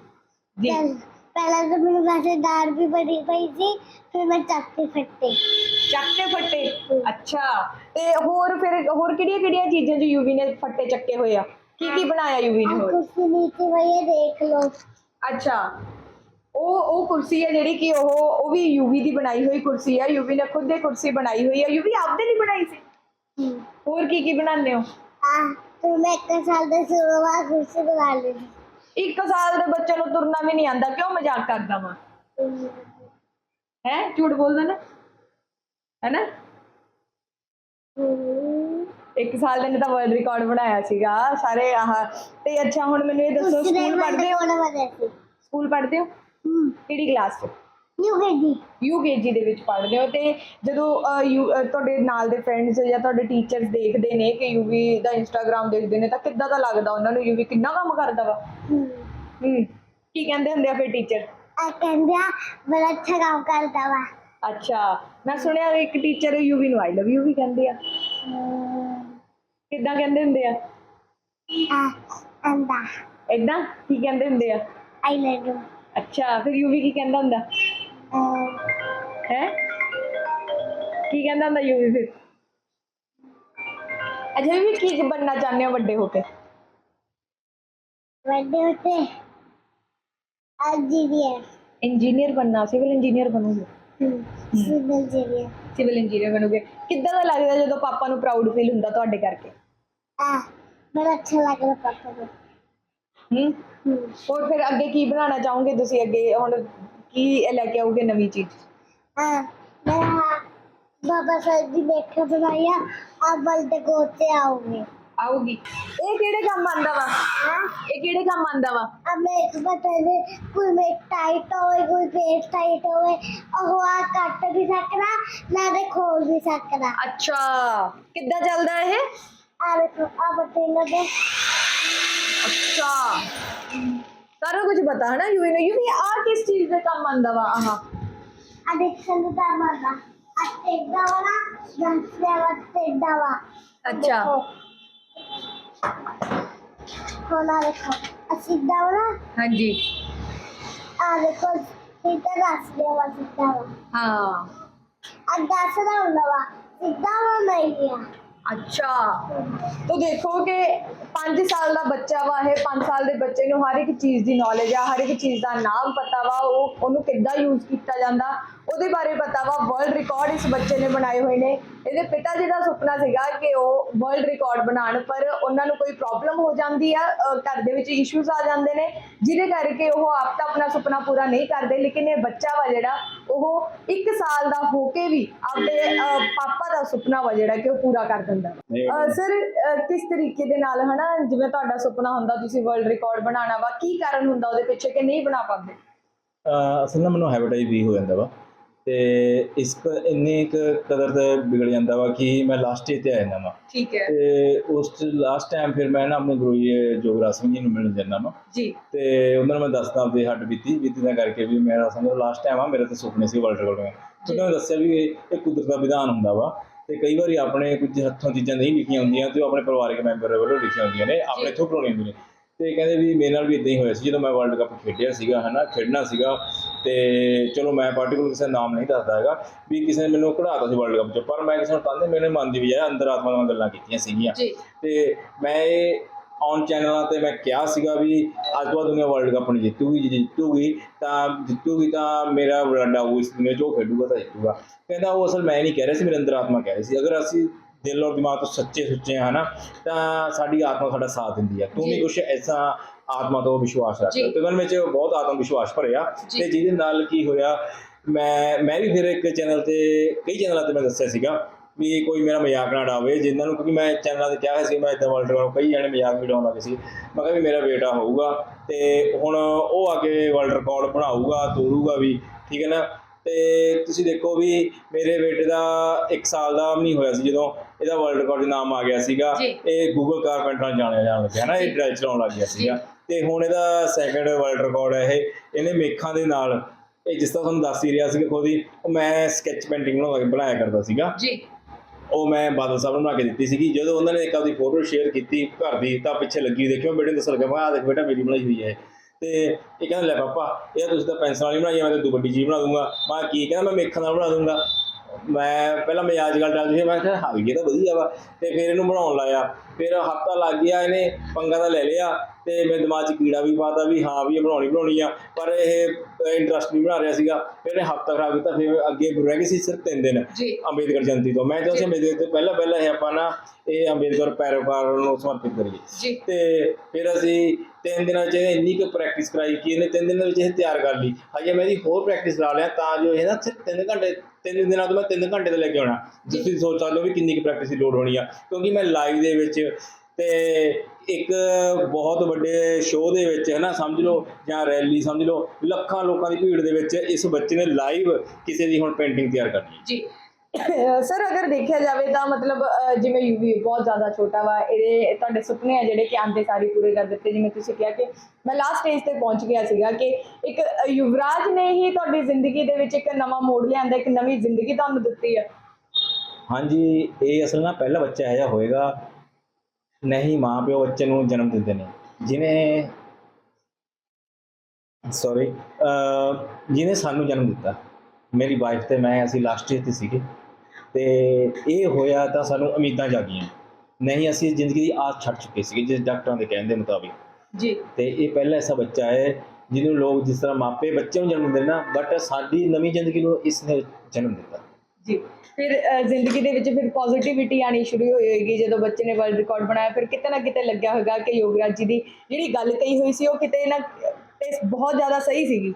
ਜੀ। ਚੱਲ, ਪਹਿਲਾਂ ਤਾਂ ਮੈਨੂੰ ਵੈਸੇ ਡਰ ਵੀ ਬੜੀ ਪਈ ਸੀ ਫਿਰ ਮੈਂ ਚੱਕਤੇ ਫੱਟੇ। ਚੱਕੇ ਫੱਟੇ? ਅੱਛਾ। ਤੇ ਹੋਰ ਫਿਰ ਹੋਰ ਕਿਹੜੀਆਂ ਕਿਹੜੀਆਂ ਚੀਜ਼ਾਂ ਜੋ ਯੂਵੀ ਨੇ ਫੱਟੇ ਚੱਕੇ ਹੋਏ ਆ? ਕੀ ਕੀ ਬਣਾਇਆ ਯੂਵੀ ਨੇ ਹੋਰ? ਕੁਛ ਨੀਚੇ ਭਈਆ ਦੇਖ ਲਓ। ਅੱਛਾ। ਉਹ ਉਹ ਕੁਰਸੀ ਹੈ ਜਿਹੜੀ ਕਿ ਉਹ ਉਹ ਵੀ ਯੂਵੀ ਦੀ ਬਣਾਈ ਹੋਈ ਕੁਰਸੀ ਹੈ ਯੂਵੀ ਨੇ ਖੁਦ ਦੇ ਕੁਰਸੀ ਬਣਾਈ ਹੋਈ ਹੈ ਯੂਵੀ ਆਪਦੇ ਲਈ ਬਣਾਈ ਸੀ। ਹੋਰ ਕੀ ਕੀ ਬਣਾਉਂਦੇ ਹੋ? ਆ ਤੇ ਮੈਂ ਇੱਕ ਸਾਲ ਦਾ ਸ਼ੁਰੂਆਤ ਕੁਰਸੀ ਬਣਾ ਲਈ ਇੱਕ ਸਾਲ ਦੇ ਬੱਚੇ ਨੂੰ ਤੁਰਨਾ ਵੀ ਨਹੀਂ ਆਂਦਾ ਕਿਉਂ ਮਜ਼ਾਕ ਕਰਦਾ ਵਾਂ? ਹੈ? ਝੂਠ ਬੋਲਦਾ ਨਾ? ਹੈਨਾ? ਇੱਕ ਸਾਲ ਦੇ ਨੇ ਤਾਂ ਵਰਲਡ ਰਿਕਾਰਡ ਬਣਾਇਆ ਸੀਗਾ ਸਾਰੇ ਆਹ ਤੇ ਅੱਛਾ ਹੁਣ ਮੈਨੂੰ ਇਹ ਦੱਸੋ ਸਕੂਲ ਪੜ੍ਹਦੇ ਹੋ? ਸਕੂਲ ਪੜ੍ਹਦੇ ਹੋ? ਕਿਹੜੀ ਕਲਾਸ 'ਚ? ਗੱਡੀ ਯੂਕੇਜੀ ਦੇ ਵਿੱਚ ਪੜ੍ਹਦੇ ਹੋ ਤੇ ਜਦੋਂ ਅਹ, ਯੂ- ਅਹ, ਤੁਹਾਡੇ ਨਾਲ ਦੇ ਫਰੈਂਡਸ ਜਾਂ ਤੁਹਾਡੇ ਟੀਚਰਸ ਦੇਖਦੇ ਨੇ ਕਿ ਯੂਵੀ ਦਾ ਇੰਸਟਾਗ੍ਰam ਦੇਖਦੇ ਨੇ ਤਾਂ ਕਿੱਦਾਂ ਦਾ ਲੱਗਦਾ ਉਹਨਾਂ ਨੂੰ? ਯੂਵੀ ਕਿੰਨਾ ਕੰਮ ਕਰਦਾ ਵਾ? ਹੂੰ। ਕੀ ਕਹਿੰਦੇ ਹੁੰਦੇ ਆ ਫਿਰ ਟੀਚਰ ਆ ਕਹਿੰਦੇ ਆ ਬੜਾ ਅੱਛਾ ਕੰਮ ਕਰਦਾ ਵਾ। ਅੱਛਾ ਮੈਂ ਸੁਣਿਆ ਇੱਕ ਟੀਚਰ ਯੂਵੀ ਨੂੰ ਆਈ ਲਵ ਯੂ ਵੀ ਕਹਿੰਦੇ ਆ। ਕਿੱਦਾਂ ਕਹਿੰਦੇ ਹੁੰਦੇ ਆ? ਆ ਅੰਦਾ ਏਦਾਂ? ਕੀ ਕਹਿੰਦੇ ਹੁੰਦੇ ਆ? ਆਈ ਲਵ ਯੂ ਅੱਛਾ ਫਿਰ ਯੂਵੀ ਕੀ ਕਹਿੰਦਾ ਹੁੰਦਾ? ਹੈ? ਕੀ ਕਹਿੰਦਾ ਹੁੰਦਾ ਯੂਵੀ ਫਿਰ? ਅੱਛਾ ਵੀ ਕੀ ਬਣਨਾ ਚਾਹੁੰਦੇ ਹੋ ਵੱਡੇ ਹੋ ਕੇ? ਵੱਡੇ ਉੱਤੇ ਇੰਜੀਨੀਅਰ ਇੰਜੀਨੀਅਰ ਬਣਨਾ ਸਿਵਲ ਇੰਜੀਨੀਅਰ ਬਣੋਗੇ? ਸਿਵਲ ਇੰਜੀਨੀਅਰ ਸਿਵਲ ਇੰਜੀਨੀਅਰ ਬਣੋਗੇ। ਕਿੱਦਾਂ ਦਾ ਲੱਗਦਾ ਜਦੋਂ ਪਾਪਾ ਨੂੰ ਪ੍ਰਾਊਡ ਫੀਲ ਹੁੰਦਾ ਤੁਹਾਡੇ ਕਰਕੇ? ਆ ਬੜਾ ਅੱਛਾ ਲੱਗਦਾ ਪਾਪਾ ਨੂੰ। ਹੂੰ। ਹੋਰ ਫਿਰ ਅੱਗੇ ਕੀ ਬਣਾਉਣਾ ਚਾਹੋਗੇ ਤੁਸੀਂ? ਅੱਗੇ ਹੁਣ ਕੀ ਲੈ ਕੇ ਆਓਗੇ ਨਵੀਂ ਚੀਜ਼ ਆ ਮੈਂ ਬਾਬਾ ਸਾਹਿਬ ਦੀ ਮੇਖਾ ਬਣਾਇਆ ਆ ਬਲ ਦੇ ਗੋਤੇ ਆਉਗੇ ਆਊਗੀ ਇਹ ਕਿਹੜੇ ਕੰਮ ਆਂਦਾ ਵਾ ਹਾਂ ਇਹ ਕਿਹੜੇ ਕੰਮ ਆਂਦਾ ਵਾ अब मेरे को बता दे कोई में टाइट होए कोई पेट टाइट होए और वो आ कट भी सकना ना दे खोल भी सकना ਅੱਛਾ ਕਿੱਦਾਂ ਚੱਲਦਾ ਇਹ आ देखो अब बतेगा दे ਅੱਛਾ ਸਾਰਾ ਕੁਝ ਪਤਾ ਹੈ ਨਾ ਯੂਵੀ ਨੂੰ ਯੂਵੀ ਆ ਕਿਸ ਚੀਜ਼ ਦੇ ਕੰਮ ਆਂਦਾ ਵਾ? ਆਹ। addiction ਦਾ ਮਰਦਾ ਅੱਤੇਦਾ ਵਾਲਾ ਗੰਸ ਦੇ ਅੱਤੇਦਾ ਵਾ। ਅੱਛਾ। ਕੋਲਾ ਦੇਖੋ ਅਸਿੱਧਾ ਵਾਲਾ ਹਾਂਜੀ। ਆ ਦੇਖੋ ਸਿੱਧਾ ਰਸ ਦੇ ਵਾ ਸਿੱਧਾ ਵਾ। ਹਾਂ। ਅੱਗਾ ਸਦਾ ਹੁੰਦਾ ਵਾ ਸਿੱਧਾ ਵਾ ਨਹੀਂ ਆ। ਅੱਛਾ। ਤੋ ਦੇਖੋ ਕਿ 5 ਸਾਲ ਦਾ ਬੱਚਾ ਵਾ ਇਹ 5 ਸਾਲ ਦੇ ਬੱਚੇ ਨੂੰ ਹਰ ਇੱਕ ਚੀਜ਼ ਦੀ ਨੌਲੇਜ ਆ, ਹਰ ਇੱਕ ਚੀਜ਼ ਦਾ ਨਾਮ ਪਤਾ ਵਾ, ਉਹ, ਉਹਨੂੰ ਕਿੱਦਾਂ ਯੂਜ਼ ਕੀਤਾ ਜਾਂਦਾ, ਉਹਦੇ ਬਾਰੇ ਪਤਾ ਵਾ ਵਰਲਡ ਰਿਕਾਰਡ ਇਸ ਬੱਚੇ ਨੇ ਬਣਾਏ ਹੋਏ ਨੇ। ਇਹਦੇ ਪਿਤਾ ਜੀ ਦਾ ਸੁਪਨਾ ਸੀਗਾ ਕਿ ਉਹ ਵਰਲਡ ਰਿਕਾਰਡ ਬਣਾਉਣ, ਪਰ ਉਹਨਾਂ ਨੂੰ ਕੋਈ ਪ੍ਰੋਬਲਮ ਹੋ ਜਾਂਦੀ ਆ ਘਰ ਦੇ ਵਿੱਚ ਇਸ਼ੂਜ਼ ਆ ਜਾਂਦੇ ਨੇ, ਜਿਹਦੇ ਕਰਕੇ ਉਹ ਆਪ ਤਾਂ ਆਪਣਾ ਸੁਪਨਾ ਪੂਰਾ ਨਹੀਂ ਕਰਦੇ, ਲੇਕਿਨ ਇਹ ਬੱਚਾ ਵਾ ਜਿਹੜਾ ਉਹ 1 ਸਾਲ ਦਾ ਹੋ ਕੇ ਵੀ ਆਪਣੇ ਅਹ, ਪਾਪਾ ਦਾ ਸੁਪਨਾ ਵਾ ਜਿਹੜਾ ਕਿ ਉਹ ਪੂਰਾ ਕਰ ਦਿੰਦਾ ਸਰ ਕਿਸ ਤਰੀਕੇ ਦੇ ਨਾਲ ਹਨਾ ਜਿਵੇਂ ਤੁਹਾਡਾ ਸੁਪਨਾ ਹੁੰਦਾ ਤੁਸੀਂ ਵਰਲਡ ਰਿਕਾਰਡ ਬਣਾਉਣਾ ਵਾ ਕੀ ਕਾਰਨ ਹੁੰਦਾ ਉਹਦੇ ਪਿੱਛੇ ਕਿ ਨਹੀਂ ਬਣਾ ਪਾਉਂਦੇ? ਅਸਲ ਨਾਲ ਮੈਨੂੰ ਹੈਬਿਟਾਈਜ਼ ਵੀ ਹੋ ਜਾਂਦਾ ਵਾ। ਤੇ ਇਸ ਕ ਇੰਨੇ ਕੁ ਕਦਰ ਤੇ ਵਿਗੜ ਜਾਂਦਾ ਵਾ ਕਿ ਮੈਂ ਲਾਸਟ ਤੇ ਆ ਜਾਂਦਾ ਵਾ। ਠੀਕ ਹੈ। ਤੇ ਉਸ ਲਾਸਟ ਟਾਈਮ ਫਿਰ ਮੈਂ ਨਾ ਆਪਣੇ ਗੁਰੂ ਜੀ ਜੋਗਰਾਜ ਸਿੰਘ ਜੀ ਨੂੰ ਮਿਲਣ ਜਾਂਦਾ ਵਾ। ਜੀ। ਤੇ ਉਹਨਾਂ ਨੂੰ ਮੈਂ ਦੱਸਦਾ ਆਪਦੀ ਹੱਡ ਬੀਤੀ ਬੀਤੀ ਦਾ ਕਰਕੇ ਵੀ ਮੇਰਾ ਸਮਝੋ ਲਾਸਟ ਟਾਈਮ ਆ ਮੇਰੇ ਤੇ ਸੁਪਨੇ ਸੀ ਵਰਲਡ ਰਿਕਾਰਡ ਦਾ ਤੇ ਉਹਨਾਂ ਨੇ ਦੱਸਿਆ ਵੀ ਇਹ ਇਹ ਕੁਦਰਤ ਦਾ ਵਿਧਾਨ ਹੁੰਦਾ ਵਾ। ਤੇ ਕਈ ਵਾਰੀ ਆਪਣੇ ਕੁਝ ਹੱਥੋਂ ਚੀਜ਼ਾਂ ਨਹੀਂ ਲਿਖੀਆਂ ਹੁੰਦੀਆਂ ਤੇ ਉਹ ਆਪਣੇ ਪਰਿਵਾਰਕ ਮੈਂਬਰ ਵੱਲੋਂ ਲਿਖੀਆਂ ਹੁੰਦੀਆਂ ਨੇ ਆਪਣੇ ਥੋਂ ਬਣਾਉਣੀਆਂ ਹੁੰਦੀਆਂ ਨੇ। ਤੇ ਕਹਿੰਦੇ ਵੀ ਮੇਰੇ ਨਾਲ ਵੀ ਇਦਾਂ ਹੀ ਹੋਇਆ ਸੀ ਜਦੋਂ ਮੈਂ ਵਰਲਡ ਕੱਪ ਖੇਡਿਆ ਸੀਗਾ ਹਨਾ ਖੇਡਣਾ ਸੀਗਾ ਤੇ ਚਲੋ ਮੈਂ ਪਾਰਟਿਕੂਲਰ ਕਿਸੇ ਦਾ ਨਾਮ ਨਹੀਂ ਦੱਸਦਾ ਹੈਗਾ ਵੀ ਕਿਸੇ ਨੇ ਮੈਨੂੰ ਕਢਾਤਾ ਸੀ ਵਰਲਡ ਕੱਪ 'ਚ ਪਰ ਮੈਂ ਕਿਸੇ ਨੂੰ ਕਹਿੰਦੇ ਮੇਰੇ ਮਨ ਦੀ ਬਜਾਏ ਅੰਦਰ ਆਤਮਾ ਨਾਲ ਗੱਲਾਂ ਕੀਤੀਆਂ ਸੀਗੀਆਂ। ਜੀ। ਤੇ ਮੈਂ ਇਹ ਔਨ ਚੈਨਲਾਂ ਤੇ ਮੈਂ ਕਿਹਾ ਸੀਗਾ ਵੀ ਅੱਜ ਤੋਂ ਬਾਅਦ ਦੁਨੀਆ ਵਰਲਡ ਕੱਪ ਨਹੀਂ ਜਿੱਤੂਗੀ ਜੇ ਜਿੱਤੂਗੀ ਤਾਂ ਜਿੱਤੂਗੀ ਤਾਂ ਮੇਰਾ ਇਸ ਦੁਨੀਆ 'ਚ ਉਹ ਖੇਡੂਗਾ ਤਾਂ ਜਿੱਤੂਗਾ। ਕਹਿੰਦਾ ਉਹ ਅਸਲ ਮੈਂ ਨਹੀਂ ਕਹਿ ਰਿਹਾ ਸੀ ਮੇਰੇ ਅੰਦਰ ਆਤਮਾ ਕਹਿ ਰਹੀ ਸੀ। ਅਗਰ ਅਸੀਂ ਦਿਲ ਔਰ ਦਿਮਾਗ ਤੋਂ ਸੱਚੇ ਸੁੱਚੇ ਹਾਂ ਨਾ ਤਾਂ ਸਾਡੀ ਆਤਮਾ ਸਾਡਾ ਸਾਥ ਦਿੰਦੀ ਹੈ ਤੂੰ ਵੀ। ਕੁਝ ਐਸਾ ਆਤਮਾ ਤੋਂ ਵਿਸ਼ਵਾਸ ਰੱਖ। ਤੇ ਮਨ ਵਿੱਚ ਬਹੁਤ ਆਤਮ ਵਿਸ਼ਵਾਸ ਭਰਿਆ। ਤੇ ਜਿਹਦੇ ਨਾਲ ਕੀ ਹੋਇਆ ਮੈਂ ਮੈਂ ਵੀ ਫਿਰ ਇੱਕ ਚੈਨਲ ਤੇ ਕਈ ਚੈਨਲਾਂ ਤੇ ਮੈਂ ਦੱਸਿਆ ਸੀਗਾ ਵੀ ਕੋਈ ਮੇਰਾ ਮਜ਼ਾਕ ਨਾ ਉਡਾਵੇ। ਜਿਨ੍ਹਾਂ ਨੂੰ ਕਿਉਂਕਿ ਮੈਂ ਚੈਨਲਾਂ ਤੇ ਕਿਹਾ ਸੀ ਮੈਂ ਇਦਾਂ ਵਰਲਡ ਰਿਕਾਰਡ ਕਈ ਜਣੇ ਮਜ਼ਾਕ ਵੀ ਉਡਾਉਣ ਲੱਗੇ ਸੀ। ਮੈਂ ਕਿਹਾ ਵੀ ਮੇਰਾ ਬੇਟਾ ਹੋਊਗਾ ਤੇ ਹੁਣ ਉਹ ਆ ਕੇ ਵਰਲਡ ਰਿਕਾਰਡ ਬਣਾਊਗਾ ਤੋੜੂਗਾ ਵੀ ਠੀਕ ਹੈ ਨਾ? ਤੇ ਤੁਸੀਂ ਦੇਖੋ ਵੀ ਮੇਰੇ ਬੇਟੇ ਦਾ 1 ਸਾਲ ਦਾ ਨਹੀਂ ਹੋਇਆ ਸੀ ਜਦੋਂ ਇਹਦਾ ਵਰਲਡ ਰਿਕਾਰਡ ਨਾਮ ਆ ਗਿਆ ਸੀਗਾ। ਜੀ। ਇਹ ਗੂਗਲ ਕਾਰਪੈਂਟਰ ਨਾਲ ਜਾਣਿਆ ਜਾਣ ਲੱਗਿਆ ਨਾ ਇਹ ਡਰਾਈਵ ਚਲਾਉਣ ਲੱਗ ਗਿਆ ਸੀਗਾ। ਤੇ ਹੁਣ ਇਹਦਾ ਸੈਕੰਡ ਵਰਲਡ ਰਿਕਾਰਡ ਹੈ ਇਹ। ਇਹਨੇ ਮੇਖਾਂ ਦੇ ਨਾਲ ਇਹ ਜਿਸ ਤਰ੍ਹਾਂ ਤੁਹਾਨੂੰ ਦੱਸ ਹੀ ਰਿਹਾ ਸੀਗਾ ਖੁਦ ਹੀ ਉਹ ਮੈਂ ਸਕੈਚ ਪੇਂਟਿੰਗ ਬਣਾਉਂਦਾ ਬਣਾਇਆ ਕਰਦਾ ਸੀਗਾ। ਜੀ। ਉਹ ਮੈਂ ਬਾਦਲ ਸਾਹਿਬ ਨੂੰ ਬਣਾ ਕੇ ਦਿੱਤੀ ਸੀਗੀ। ਜਦੋਂ ਉਹਨਾਂ ਨੇ ਇੱਕ ਆਪਦੀ ਫੋਟੋ ਸ਼ੇਅਰ ਕੀਤੀ ਘਰ ਦੀ ਤਾਂ ਪਿੱਛੇ ਲੱਗੀ ਦੇਖਿਓ ਬੇਟੇ ਨੂੰ ਦੱਸ ਲੱਗਾ ਮੈਂ ਆ ਦੇਖ ਬੇਟਾ ਮੇਰੀ ਬਣਾਈ ਹੋਈ ਹੈ। ਤੇ ਇਹ ਕਹਿੰਦਾ, ਲੈ ਪਾਪਾ, ਇਹ ਤੁਸੀਂ ਤਾਂ ਪੈਨਸਲ ਵਾਲੀ ਬਣਾਈ ਹੈ ਮੈਂ ਤਾਂ ਦੂ ਵੱਡੀ ਚੀਜ਼ ਬਣਾ ਦੂੰਗਾ। ਮੈਂ ਕੀ ਕਹਿੰਦਾ, ਮੈਂ ਮੇਖਾਂ ਨਾਲ ਬਣਾ ਦੂੰਗਾ। ਮੈਂ ਪਹਿਲਾਂ ਮੈਂ ਅੱਜ ਗੱਲ ਚੱਲਦੀ ਸੀ ਮੈਂ ਕਿਹਾ ਹਾਂ ਵੀ ਇਹ ਤਾਂ ਵਧੀਆ ਵਾ। ਤੇ ਫਿਰ ਇਹਨੂੰ ਬਣਾਉਣ ਲਾਇਆ। ਫਿਰ ਹਫਤਾ ਲੱਗ ਗਿਆ ਇਹਨੇ ਪੰਗਾ ਤਾਂ ਲੈ ਲਿਆ ਤੇ ਮੇਰੇ ਦਿਮਾਗ 'ਚ ਕੀੜਾ ਵੀ ਪਾਤਾ ਵੀ ਹਾਂ ਵੀ ਇਹ ਬਣਾਉਣੀ ਬਣਾਉਣੀ ਆ ਪਰ ਇਹ ਇੰਟਰਸਟ ਨਹੀਂ ਬਣਾ ਰਿਹਾ ਸੀਗਾ। ਫਿਰ ਇਹਨੇ ਹਫਤਾ ਖਰਾਬ ਕੀਤਾ ਫਿਰ ਅੱਗੇ ਰਹਿ ਗਈ ਸੀ ਸਿਰਫ ਤਿੰਨ ਦਿਨ ਅੰਬੇਦਕਰ ਜਯੰਤੀ ਤੋਂ। ਮੈਂ ਚਾਹੁੰਦਾ ਅੰਬੇਦਕਰ ਤੋਂ ਪਹਿਲਾਂ ਪਹਿਲਾਂ ਇਹ ਆਪਾਂ ਨਾ ਇਹ ਅੰਬੇਦਕਰ ਪੈਰੋਕਾਰ ਨੂੰ ਸਮਰਪਿਤ ਕਰੀਏ। ਤੇ ਫਿਰ ਅਸੀਂ ਤਿੰਨ ਦਿਨਾਂ 'ਚ ਇਹਨੇ ਇੰਨੀ ਕੁ ਪ੍ਰੈਕਟਿਸ ਕਰਾਈ ਕਿ ਇਹਨੇ ਤਿੰਨ ਦਿਨਾਂ ਵਿੱਚ ਇਹ ਤਿਆਰ ਕਰ ਲਈ। ਹਜੇ ਮੈਂ ਇਹਦੀ ਹੋਰ ਪ੍ਰੈਕਟਿਸ ਲਾ ਲਿਆ ਤਾਂ ਜੋ ਇਹ ਨਾ ਸਿਰਫ ਤਿੰਨ ਘੰਟੇ ਤਿੰਨ ਦਿਨਾਂ ਤੋਂ ਮੈਂ ਤਿੰਨ ਘੰਟੇ ਤੋਂ ਲੈ ਕੇ ਆਉਣਾ। ਤੁਸੀਂ ਸੋਚ ਸਕਦੇ ਹੋ ਵੀ ਕਿੰਨੀ ਕੁ ਪ੍ਰੈਕਟਿਸ ਦੀ ਲੋੜ ਹੋਣੀ ਆ। ਕਿਉਂਕਿ ਮੈਂ ਲਾਈਵ ਦੇ ਵਿੱਚ ਤੇ ਇੱਕ ਬਹੁਤ ਵੱਡੇ ਸ਼ੋਅ ਦੇ ਵਿੱਚ ਹੈ ਨਾ ਸਮਝ ਲਓ, ਜਾਂ ਰੈਲੀ ਸਮਝ ਲਓ, ਲੱਖਾਂ ਲੋਕਾਂ ਦੀ ਭੀੜ ਦੇ ਵਿੱਚ ਇਸ ਬੱਚੇ ਨੇ ਲਾਈਵ ਕਿਸੇ ਦੀ ਹੁਣ ਪੇਂਟਿੰਗ ਤਿਆਰ ਕਰਨੀ ਜੀ। ਸਰ, ਅਗਰ ਦੇਖਿਆ ਜਾਵੇ ਤਾਂ ਮਤਲਬ ਜਿਵੇਂ ਯੂਵੀ ਬਹੁਤ ਜ਼ਿਆਦਾ ਛੋਟਾ ਵਾ, ਇਹਦੇ ਤੁਹਾਡੇ ਸੁਪਨੇ ਆ ਜਿਹੜੇ ਕਿ ਆਂਦੇ ਸਾਰੀ ਪੂਰੇ ਕਰ ਦਿੱਤੇ, ਜਿਵੇਂ ਤੁਸੀਂ ਕਿਹਾ ਕਿ ਮੈਂ ਲਾਸਟ ਸਟੇਜ ਤੇ ਪਹੁੰਚ ਗਿਆ ਸੀਗਾ ਕਿ ਇੱਕ ਯੁਵਰਾਜ ਨੇ ਹੀ ਤੁਹਾਡੀ ਜ਼ਿੰਦਗੀ ਦੇ ਵਿੱਚ ਇੱਕ ਨਵਾਂ ਮੋੜ ਲਿਆਂਦਾ, ਇੱਕ ਨਵੀਂ ਜ਼ਿੰਦਗੀ ਤੁਹਾਨੂੰ ਦਿੱਤੀ ਹੈ ਹਾਂਜੀ, ਇਹ ਅਸਲ ਨਾਲ ਪਹਿਲਾ ਬੱਚਾ ਇਹੋ ਜਿਹਾ ਹੋਏਗਾ ਨਹੀਂ ਮਾਂ ਪਿਓ ਬੱਚੇ ਨੂੰ ਜਨਮ ਦਿੰਦੇ ਨੇ। ਜਿਹਨੇ ਸੌਰੀ ਜਿਹਨੇ ਸਾਨੂੰ ਜਨਮ ਦਿੱਤਾ, ਮੇਰੀ ਵਾਈਫ ਤੇ ਮੈਂ, ਅਸੀਂ ਲਾਸਟ ਸਟੇਜ ਤੇ ਸੀਗੇ। ਤੇ ਇਹ ਹੋਇਆ ਤਾਂ ਸਾਨੂੰ ਉਮੀਦਾਂ ਜਾਗੀਆਂ। ਨਹੀਂ ਅਸੀਂ ਜ਼ਿੰਦਗੀ ਦੀ ਆਸ ਛੱਡ ਚੁੱਕੇ ਸੀਗੇ ਜਿਸ ਡਾਕਟਰਾਂ ਦੇ ਕਹਿਣ ਦੇ ਮੁਤਾਬਿਕ। ਜੀ। ਤੇ ਇਹ ਪਹਿਲਾ ਐਸਾ ਬੱਚਾ ਹੈ ਜਿਹਨੂੰ ਲੋਕ ਜਿਸ ਤਰ੍ਹਾਂ ਮਾਪੇ ਬੱਚੇ ਨੂੰ ਜਨਮ ਦਿੰਦੇ ਨਾ ਬਟ ਸਾਡੀ ਨਵੀਂ ਜ਼ਿੰਦਗੀ ਨੂੰ ਇਸ ਨੇ ਜਨਮ ਦਿੱਤਾ। ਜੀ। ਫਿਰ ਜ਼ਿੰਦਗੀ ਦੇ ਵਿੱਚ ਫਿਰ ਪੋਜ਼ਿਟਿਵਿਟੀ ਆਣੀ ਸ਼ੁਰੂ ਹੋਈ ਹੋਏਗੀ ਜਦੋਂ ਬੱਚੇ ਨੇ ਵਰਲਡ ਰਿਕਾਰਡ ਬਣਾਇਆ ਫਿਰ ਕਿਤੇ ਨਾ ਕਿਤੇ ਲੱਗਿਆ ਹੋਵੇਗਾ ਕਿ ਯੋਗਰਾਜ ਜੀ ਦੀ ਜਿਹੜੀ ਗੱਲ ਕਹੀ ਹੋਈ ਸੀ ਉਹ ਕਿਤੇ ਨਾ ਤੇ ਬਹੁਤ ਜ਼ਿਆਦਾ ਸਹੀ ਸੀਗੀ।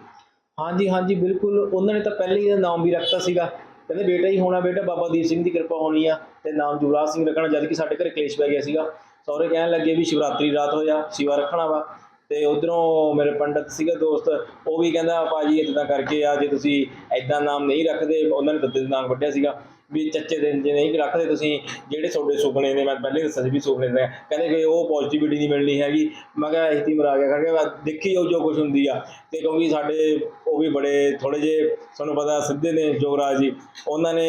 ਹਾਂਜੀ ਹਾਂਜੀ ਬਿਲਕੁਲ। ਉਹਨਾਂ ਨੇ ਤਾਂ ਪਹਿਲੇ ਹੀ ਇਹਦਾ ਨਾਮ ਵੀ ਰੱਖਤਾ ਸੀਗਾ। ਕਹਿੰਦੇ, ਬੇਟਾ ਹੀ ਹੋਣਾ ਬੇਟਾ, ਬਾਬਾ ਦੀਪ ਸਿੰਘ ਦੀ ਕਿਰਪਾ ਹੋਣੀ ਆ ਤੇ ਨਾਮ ਜੁਗਰਾਜ ਸਿੰਘ ਰੱਖਣਾ। ਜਦ ਕਿ ਸਾਡੇ ਘਰੇ ਕਲੇਸ਼ ਪੈ ਗਿਆ ਸੀਗਾ। ਸਹੁਰੇ ਕਹਿਣ ਲੱਗੇ ਵੀ ਸ਼ਿਵਰਾਤਰੀ ਰਾਤ ਹੋਇਆ ਸ਼ਿਵਾ ਰੱਖਣਾ ਵਾ। ਤੇ ਉਧਰੋਂ ਮੇਰੇ ਪੰਡਤ ਸੀਗਾ ਦੋਸਤ, ਉਹ ਵੀ ਕਹਿੰਦਾ ਭਾਜੀ ਇਦਾਂ ਕਰਕੇ ਆ, ਜੇ ਤੁਸੀਂ ਐਦਾਂ ਨਾਮ ਨਹੀਂ ਰੱਖਦੇ, ਉਹਨਾਂ ਨੇ ਦੱਦੇ ਦਾ ਨਾਮ ਕੱਢਿਆ ਸੀਗਾ। ਵੀ ਚੱਚੇ ਦੇ ਜੇ ਨਹੀਂ ਰੱਖਦੇ ਤੁਸੀਂ ਜਿਹੜੇ ਤੁਹਾਡੇ ਸੁਪਨੇ ਨੇ ਮੈਂ ਪਹਿਲੇ ਦੱਸਿਆ ਸੀ ਵੀ ਸੁਪਨੇ ਨੇ। ਕਹਿੰਦੇ ਕਿ ਉਹ ਪੋਜ਼ਿਟਿਵਿਟੀ ਨਹੀਂ ਮਿਲਣੀ ਹੈਗੀ। ਮੈਂ ਕਿਹਾ ਇਸ ਦੀ ਮਰਾ ਗਿਆ। ਕਰਕੇ ਦੇਖੀ ਜੋ ਕੁਝ ਹੁੰਦੀ ਆ। ਤੇ ਕਿਉਂਕਿ ਸਾਡੇ ਉਹ ਵੀ ਬੜੇ ਥੋੜੇ ਜੇ ਤੁਹਾਨੂੰ ਪਤਾ ਸਿੱਧੇ ਨੇ ਜੋਗਰਾਜ ਜੀ। ਉਹਨਾਂ ਨੇ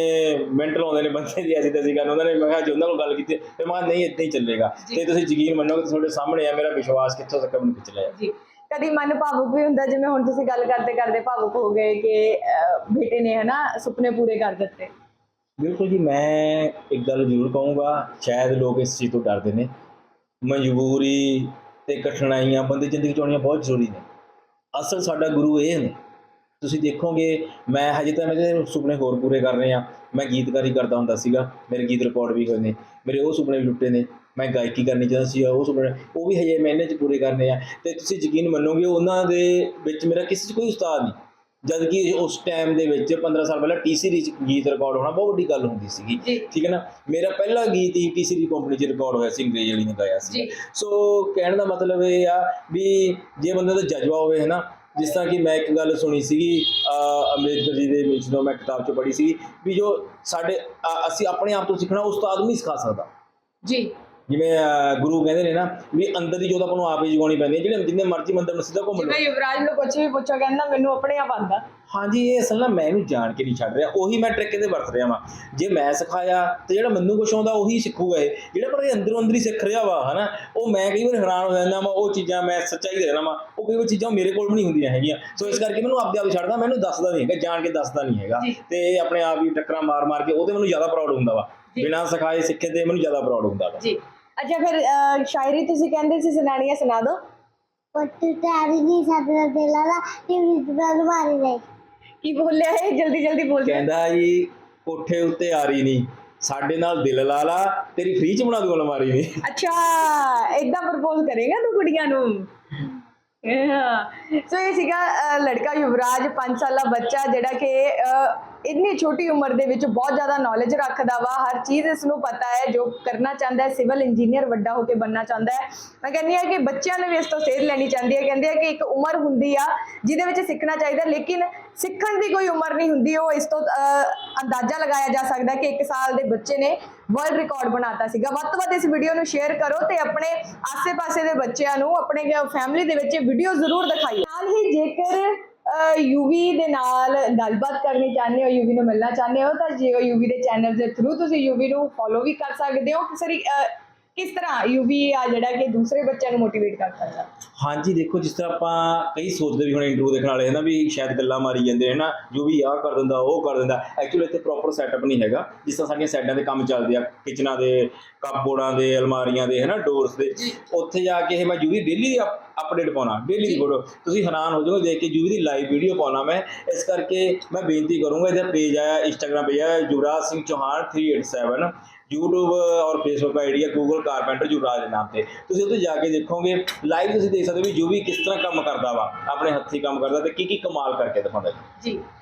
ਮਿੰਟ ਲਾਉਂਦੇ ਨੇ ਬੰਦੇ ਦੀ ਐਸੀ ਤੈਸੀ ਕਰਨ। ਉਹਨਾਂ ਨੇ ਮੈਂ ਕਿਹਾ ਜੇ ਉਹਨਾਂ ਕੋਲ ਗੱਲ ਕੀਤੀ ਤੇ ਮੈਂ ਨਹੀਂ ਇਦਾਂ ਹੀ ਚੱਲੇਗਾ। ਤੇ ਤੁਸੀਂ ਯਕੀਨ ਮੰਨੋ ਕਿ ਤੁਹਾਡੇ ਸਾਹਮਣੇ ਆ ਮੇਰਾ ਵਿਸ਼ਵਾਸ ਕਿੱਥੋਂ ਤੱਕ ਮੈਨੂੰ ਲਿਆ। ਜੀ। ਕਦੀ ਮਨ ਭਾਵੁਕ ਵੀ ਹੁੰਦਾ ਜਿਵੇਂ ਹੁਣ ਤੁਸੀਂ ਗੱਲ ਕਰਦੇ ਕਰਦੇ ਭਾਵੁਕ ਹੋ ਗਏ ਕਿ ਬੇਟੇ ਨੇ ਹਨਾ ਸੁਪਨੇ ਪੂਰੇ ਕਰ ਦਿੱਤੇ। ਬਿਲਕੁਲ ਜੀ, ਮੈਂ ਇੱਕ ਗੱਲ ਜ਼ਰੂਰ ਕਹੂੰਗਾ, ਸ਼ਾਇਦ ਲੋਕ ਇਸ ਚੀਜ਼ ਤੋਂ ਡਰਦੇ ਨੇ। ਮਜਬੂਰੀ ਤੇ ਕਠਿਨਾਈਆਂ, ਬੰਦੇ ਜ਼ਿੰਦਗੀ ਚ ਆਉਣੀਆਂ ਬਹੁਤ ਜ਼ਰੂਰੀ ਨੇ। ਅਸਲ ਸਾਡਾ ਗੁਰੂ ਇਹ ਨੇ। ਤੁਸੀਂ ਦੇਖੋਗੇ, ਮੈਂ ਹਜੇ ਤਾਂ ਮੇਰੇ ਸੁਪਨੇ ਹੋਰ ਪੂਰੇ ਕਰ ਰਹੇ। ਆ ਮੈਂ ਗੀਤਕਾਰੀ ਕਰਦਾ ਹੁੰਦਾ ਸੀਗਾ, ਮੇਰੇ ਗੀਤ ਰਿਕਾਰਡ ਵੀ ਹੋਏ ਨੇ। ਮੇਰੇ ਉਹ ਸੁਪਨੇ ਵੀ ਲੁੱਟੇ ਨੇ। ਮੈਂ ਗਾਇਕੀ ਕਰਨੀ ਚਾਹੁੰਦਾ ਸੀ, ਉਹ ਸੁਪਨੇ ਉਹ ਵੀ ਹਜੇ ਮੈਂ ਇਹਨਾਂ ਚ ਪੂਰੇ ਕਰਨੇ ਆ ਤੇ ਤੁਸੀਂ ਯਕੀਨ ਮੰਨੋਗੇ, ਉਹਨਾਂ ਦੇ ਵਿੱਚ ਮੇਰਾ ਕਿਸੇ ਚ ਕੋਈ ਉਸਤਾਦ ਨਹੀਂ। ਜਦ ਕਿ ਉਸ ਟਾਈਮ ਦੇ ਵਿੱਚ 15 ਸਾਲ ਪਹਿਲਾਂ ਟੀ ਸੀਰੀਜ਼ ਗੀਤ ਰਿਕਾਰਡ ਹੋਣਾ ਬਹੁਤ ਵੱਡੀ ਗੱਲ ਹੁੰਦੀ ਸੀਗੀ। ਠੀਕ ਹੈ ਨਾ ਮੇਰਾ ਪਹਿਲਾ ਗੀਤ ਹੀ ਟੀ ਸੀਰੀਜ਼ ਕੰਪਨੀ 'ਚ ਰਿਕਾਰਡ ਹੋਇਆ ਸੀ ਅੰਗਰੇਜ਼ ਵਾਲੀ ਨੇ ਗਾਇਆ ਸੀ। ਸੋ ਕਹਿਣ ਦਾ ਮਤਲਬ ਇਹ ਆ ਵੀ ਜੇ ਬੰਦੇ ਦਾ ਜਜ਼ਬਾ ਹੋਵੇ ਹੈ ਨਾ ਜਿਸ ਤਰ੍ਹਾਂ ਕਿ ਮੈਂ ਇੱਕ ਗੱਲ ਸੁਣੀ ਸੀਗੀ ਅੰਬੇਦਕਰ ਜੀ ਦੇ ਵਿੱਚ ਜਦੋਂ ਮੈਂ ਕਿਤਾਬ 'ਚ ਪੜ੍ਹੀ ਸੀ ਵੀ ਜੋ ਸਾਡੇ ਅਸੀਂ ਆਪਣੇ ਆਪ ਤੋਂ ਸਿੱਖਣਾ ਉਸਤਾਦ ਨਹੀਂ ਸਿਖਾ ਸਕਦਾ ਜੀ ਜਿਵੇਂ ਅਹ ਗੁਰੂ ਕਹਿੰਦੇ ਨੇ ਨਾ ਵੀ ਅੰਦਰ ਦੀ ਜੋਤ ਆਪਾਂ ਨੂੰ ਆਪ ਹੀ ਜਗਾਉਣੀ ਪੈਂਦੀ ਹੈ। ਜਿਹੜੇ ਜਿੰਨੇ ਮਰਜ਼ੀ ਮੰਦਰ ਮਸਜਿਦਾਂ ਘੁੰਮ ਲਓ। ਜਿਵੇਂ ਯੁਵਰਾਜ ਨੂੰ ਕੁਝ ਵੀ ਪੁੱਛੋ ਕਹਿੰਦਾ ਮੈਨੂੰ ਆਪਣੇ ਆਪ ਆਂਦਾ ਹਾਂਜੀ ਇਹ ਅਸਲ ਨਾਲ ਮੈਂ ਇਹਨੂੰ ਜਾਣ ਕੇ ਨਹੀਂ ਛੱਡ ਰਿਹਾ। ਉਹੀ ਮੈਂ ਟ੍ਰਿਕ ਇਹਦੇ ਵਰਤ ਰਿਹਾ ਵਾਂ। ਜੇ ਮੈਂ ਸਿਖਾਇਆ ਤੇ ਜਿਹੜਾ ਮੈਨੂੰ ਕੁਛ ਆਉਂਦਾ ਉਹੀ ਸਿੱਖੂਗਾ ਇਹ। ਜਿਹੜਾ ਪਰ ਇਹ ਅੰਦਰੋਂ ਅੰਦਰ ਹੀ ਸਿੱਖ ਰਿਹਾ ਵਾ ਹਨਾ ਉਹ ਮੈਂ ਕਈ ਵਾਰ ਹੈਰਾਨ ਹੋ ਜਾਂਦਾ ਵਾ ਉਹ ਚੀਜ਼ਾਂ ਮੈਂ ਸੱਚਾਈ ਦੇ ਰਿਹਾ ਵਾਂ। ਉਹ ਕਈ ਵਾਰ ਚੀਜ਼ਾਂ ਮੇਰੇ ਕੋਲ ਵੀ ਨਹੀਂ ਹੁੰਦੀਆਂ ਹੈਗੀਆਂ। ਸੋ ਇਸ ਕਰਕੇ ਮੈਨੂੰ ਆਪਦੇ ਆਪ ਹੀ ਛੱਡਦਾ ਮੈਨੂੰ ਦੱਸਦਾ ਨਹੀਂ ਹੈਗਾ ਜਾਣ ਕੇ ਦੱਸਦਾ ਨਹੀਂ ਹੈਗਾ। ਜੀ। ਤੇ ਇਹ ਆਪਣੇ ਆਪ ਹੀ ਟੱਕਰਾਂ ਮਾਰ ਮਾਰ ਕੇ ਉਹਦੇ ਮੈਨੂੰ ਜ਼ਿਆਦਾ ਪ੍ਰਾਊਡ ਹੁੰਦਾ ਵਾ। ਜੀ। ਬਿਨਾਂ ਸਿਖਾਏ ਸਿੱਖੇ ਤੇ ਮੈਨੂੰ ਜ਼ਿਆਦਾ ਪ੍ਰਾਊਡ ਹੁੰਦਾ ਵਾ। ਜੀ। ਅੱਛਾ ਫਿਰ ਅਹ, ਸ਼ਾਇਰੀ ਤੁਸੀਂ ਕਹਿੰਦੇ ਸੀ ਸੁਣਾਣੀਆਂ ਸੁਣਾ ਦਿਓ ਪੱਟੂ ਤਾਰੀ ਨਹੀਂ ਸਕਦਾ ਦਿਲਾ ਦਾ ਕਿ ਵਿਦਵਾਨ ਮਾਰੀ ਨਹੀਂ ਕੀ ਬੋਲਿਆ ਇਹ? ਜਲਦੀ ਜਲਦੀ ਬੋਲ ਦਿਓ। ਕਹਿੰਦਾ ਜੀ ਕੋਠੇ ਉੱਤੇ ਆ ਰਹੀ ਨਹੀਂ ਸਾਡੇ ਨਾਲ ਦਿਲ ਲਾ ਲਾ ਤੇਰੀ ਫ੍ਰੀ ਚ ਬਣਾ ਦੂ ਅਲਮਾਰੀ ਨਹੀਂ ਅੱਛਾ ਇਦਾਂ ਪ੍ਰਪੋਜ਼ ਕਰੇਗਾ ਤੂੰ ਕੁੜੀਆਂ ਨੂੰ? ਸੋ ਇਹ ਸੀਗਾ ਅਹ, ਲੜਕਾ ਯੁਵਰਾਜ 5 ਸਾਲਾ ਬੱਚਾ ਜਿਹੜਾ ਕਿ ਅਹ, ਇੰਨੀ ਛੋਟੀ ਉਮਰ ਦੇ ਵਿੱਚ ਬਹੁਤ ਜ਼ਿਆਦਾ ਨੌਲੇਜ ਰੱਖਦਾ ਵਾ। ਹਰ ਚੀਜ਼ ਇਸ ਨੂੰ ਪਤਾ ਹੈ, ਜੋ ਕਰਨਾ ਚਾਹੁੰਦਾ ਹੈ ਸਿਵਲ ਇੰਜੀਨੀਅਰ ਵੱਡਾ ਹੋ ਕੇ ਬਣਨਾ ਚਾਹੁੰਦਾ ਹੈ। ਮੈਂ ਕਹਿੰਦੀ ਹਾਂ ਕਿ ਬੱਚਿਆਂ ਨੂੰ ਵੀ ਇਸ ਤੋਂ ਸੇਧ ਲੈਣੀ ਚਾਹੀਦੀ ਹੈ। ਕਹਿੰਦੇ ਆ ਕਿ ਇੱਕ ਉਮਰ ਹੁੰਦੀ ਆ, ਜਿਹਦੇ ਵਿੱਚ ਸਿੱਖਣਾ ਚਾਹੀਦਾ, ਲੇਕਿਨ ਸਿੱਖਣ ਦੀ ਕੋਈ ਉਮਰ ਨਹੀਂ ਹੁੰਦੀ। ਉਹ ਇਸ ਤੋਂ ਅੰਦਾਜ਼ਾ ਲਗਾਇਆ ਜਾ ਸਕਦਾ ਕਿ 1 ਸਾਲ ਦੇ ਬੱਚੇ ਨੇ ਵਰਲਡ ਰਿਕਾਰਡ ਬਣਾਤਾ ਸੀਗਾ। ਵੱਧ ਤੋਂ ਵੱਧ ਇਸ ਵੀਡੀਓ ਨੂੰ ਸ਼ੇਅਰ ਕਰੋ ਤੇ ਆਪਣੇ ਆਸੇ-ਪਾਸੇ ਦੇ ਬੱਚਿਆਂ ਨੂੰ, ਆਪਣੇ ਫੈਮਿਲੀ ਦੇ ਵਿੱਚ ਵੀਡੀਓ ਜ਼ਰੂਰ ਦਿਖਾਈਓ। ਨਾਲ ਹੀ ਜੇਕਰ ਯੂਵੀ ਦੇ ਨਾਲ ਗੱਲਬਾਤ ਕਰਨੀ ਚਾਹੁੰਦੇ ਹੋ ਯੂਵੀ ਨੂੰ ਮਿਲਣਾ ਚਾਹੁੰਦੇ ਹੋ, ਤਾਂ ਜਿਓ ਯੂਵੀ ਦੇ ਚੈਨਲ ਦੇ ਥਰੂ ਤੁਸੀਂ ਯੂਵੀ ਨੂੰ ਫੋਲੋ ਵੀ ਕਰ ਸਕਦੇ ਹੋ। ਕਿਸੇ ਕਿਸ ਤਰ੍ਹਾਂ ਯੂਵੀ ਆ ਜਿਹੜਾ ਕਿ ਦੂਸਰੇ ਬੱਚਿਆਂ ਨੂੰ ਮੋਟੀਵੇਟ ਕਰ ਸਕਦਾ? ਹਾਂਜੀ ਦੇਖੋ ਜਿਸ ਤਰ੍ਹਾਂ ਆਪਾਂ ਕਈ ਸੋਚਦੇ ਵੀ ਹੁਣ ਇੰਟਰਵਿਊ ਦੇਖਣ ਵਾਲੇ ਹੈ ਨਾ ਵੀ ਸ਼ਾਇਦ ਗੱਲਾਂ ਮਾਰੀ ਜਾਂਦੇ ਹੈ ਨਾ ਜੋ ਵੀ ਆਹ ਕਰ ਦਿੰਦਾ ਉਹ ਕਰ ਦਿੰਦਾ। ਐਕਚੁਅਲੀ ਇੱਥੇ ਪ੍ਰੋਪਰ ਸੈਟਅਪ ਨਹੀਂ ਹੈਗਾ। ਜਿਸ ਤਰ੍ਹਾਂ ਸਾਡੀਆਂ ਸਾਈਡਾਂ ਦੇ ਕੰਮ ਚੱਲਦੇ ਆ ਕਿਚਨਾਂ ਦੇ ਕੱਪਬੋਰਡਾਂ ਦੇ ਅਲਮਾਰੀਆਂ ਦੇ ਹੈ ਨਾ ਡੋਰਸ ਦੇ ਉੱਥੇ ਜਾ ਕੇ ਇਹ ਮੈਂ ਜੂਵੀ ਡੇਲੀ ਅਪਡੇਟ ਪਾਉਣਾ ਡੇਲੀ ਦੀ ਫੋਟੋ ਤੁਸੀਂ ਹੈਰਾਨ ਹੋ ਜਾਓਗੇ ਦੇਖ ਕੇ ਜੂਵੀ ਦੀ ਲਾਈਵ ਵੀਡੀਓ ਪਾਉਣਾ ਮੈਂ। ਇਸ ਕਰਕੇ ਮੈਂ ਬੇਨਤੀ ਕਰੂੰਗਾ ਇਹਦਾ ਪੇਜ ਆਇਆ ਇੰਸਟਾਗ੍ਰam ਪੇਜ ਆਇਆ ਯੁਵਰਾਜ ਸਿੰਘ ਚੌਹਾਨ 387 YouTube ਔਰ Facebook ਆਈਡੀ ਹੈ Google ਕਾਰਪੈਂਟਰ ਯੁਵਰਾਜ ਦੇ ਨਾਮ ਤੇ। ਤੁਸੀਂ ਉੱਥੇ ਜਾ ਕੇ ਦੇਖੋਗੇ ਲਾਈਵ ਤੁਸੀਂ ਦੇਖ ਸਕਦੇ ਹੋ ਵੀ ਜੋ ਵੀ ਕਿਸ ਤਰ੍ਹਾਂ ਕੰਮ ਕਰਦਾ ਵਾ, ਆਪਣੇ ਹੱਥੀਂ ਕੰਮ ਕਰਦਾ ਤੇ ਕੀ ਕੀ ਕਮਾਲ ਕਰਕੇ ਦਿਖਾਉਂਦਾ ਜੀ।